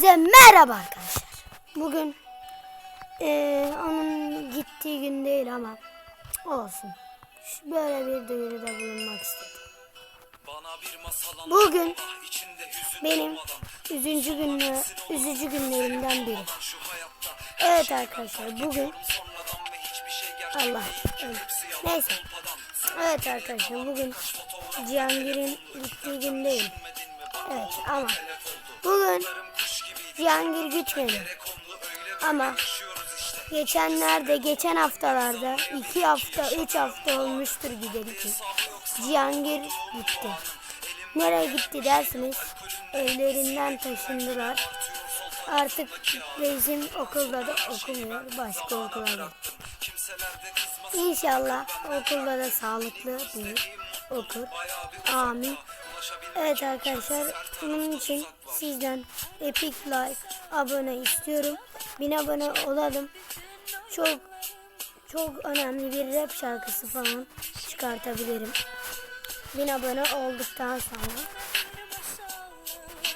Hepinize merhaba arkadaşlar. Bugün eee, onun gittiği gün değil ama olsun. Şu Böyle bir duyuruda bulunmak istedim. Bugün benim üzüncü günlü, üzücü günlerimden biri. Evet arkadaşlar bugün Allah neyse. Evet arkadaşlar bugün Cihangir'in gittiği gün değil. Evet ama bugün Cihangir gitmedi. Ama geçenlerde, geçen haftalarda iki hafta, üç hafta olmuştur gideli ki Cihangir gitti. Nereye gitti dersiniz? Evlerinden taşındılar. Artık bizim okulda da okumuyor. Başka okula gitti. İnşallah okulda da sağlıklı bir okur. Amin. Evet arkadaşlar bunun için sizden epic like abone istiyorum. Bin abone olalım. Çok çok önemli bir rap şarkısı falan çıkartabilirim. Bin abone olduktan sonra.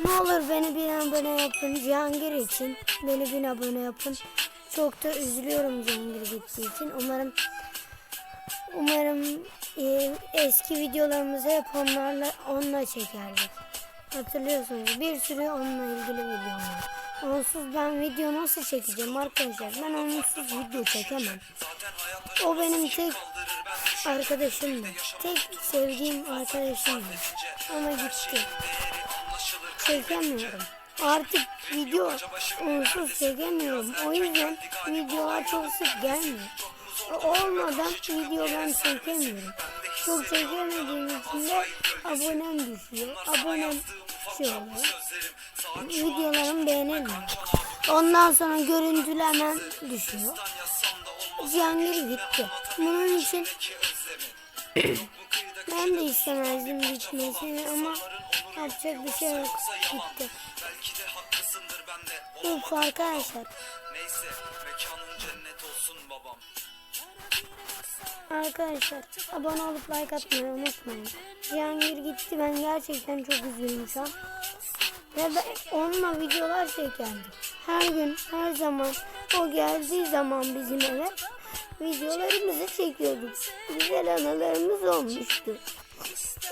Ne olur beni bin abone yapın Cihangir için. Beni bin abone yapın. Çok da üzülüyorum Cihangir gittiği için. Umarım Umarım e, eski videolarımızı hep onlarla onunla çekerdik. Hatırlıyorsunuz bir sürü onunla ilgili videom var. Onsuz ben video nasıl çekeceğim arkadaşlar? Ben onsuz video çekemem. O benim tek arkadaşımdı. Tek sevdiğim arkadaşımdı. Ama gitti. Çekemiyorum. Artık video onsuz çekemiyorum. O yüzden videolar çok sık gelmiyor. Olmadan video ben çekemiyorum. Çok çekemediğim için de abonem düşüyor. Abonem şey oluyor. Videolarım beğenilmiyor. Ondan sonra görüntülemen düşüyor. Cihangir gitti. Bunun için ben de istemezdim gitmesini ama yapacak bir şey yok. Gitti. Uf arkadaşlar. Neyse mekanın cennet olsun babam. Arkadaşlar abone olup like atmayı unutmayın. Cihangir gitti ben gerçekten çok üzüldüm şu an. Ve ben onunla videolar çekerdik. Her gün her zaman o geldiği zaman bizim eve videolarımızı çekiyorduk. Güzel anılarımız olmuştu.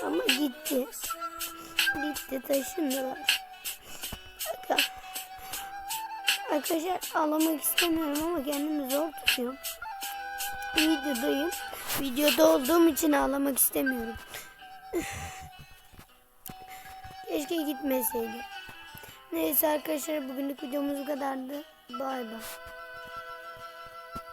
Ama gitti. Gitti taşındılar. Arkadaşlar ağlamak istemiyorum ama kendimi zor tutuyorum videodayım. Videoda olduğum için ağlamak istemiyorum. Keşke gitmeseydi. Neyse arkadaşlar bugünlük videomuz bu kadardı. Bay bay.